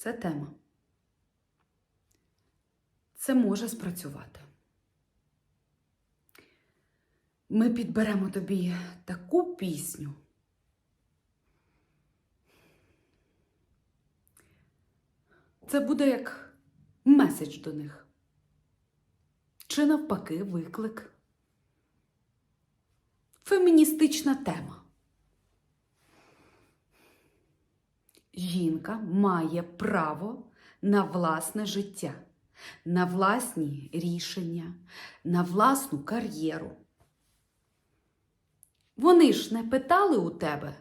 Це тема. Це може спрацювати. Ми підберемо тобі таку пісню. Це буде як меседж до них. Чи навпаки виклик. Феміністична тема. Жінка має право на власне життя, на власні рішення, на власну кар'єру. Вони ж не питали у тебе,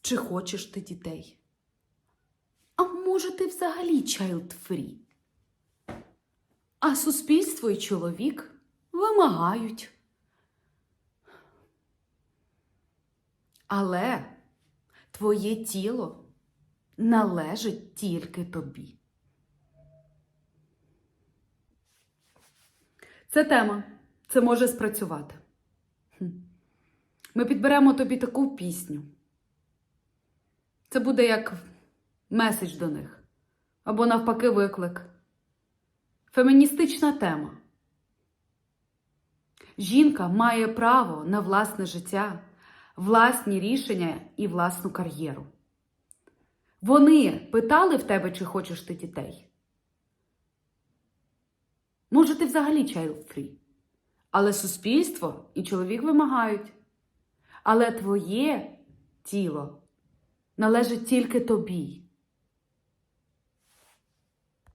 чи хочеш ти дітей. А може, ти взагалі child free? А суспільство і чоловік вимагають. Але твоє тіло належить тільки тобі. Це тема. Це може спрацювати. Ми підберемо тобі таку пісню. Це буде як меседж до них. Або навпаки виклик. Феміністична тема. Жінка має право на власне життя, власні рішення і власну кар'єру. Вони питали в тебе, чи хочеш ти дітей. Може, ти взагалі child free. Але суспільство і чоловік вимагають. Але твоє тіло належить тільки тобі.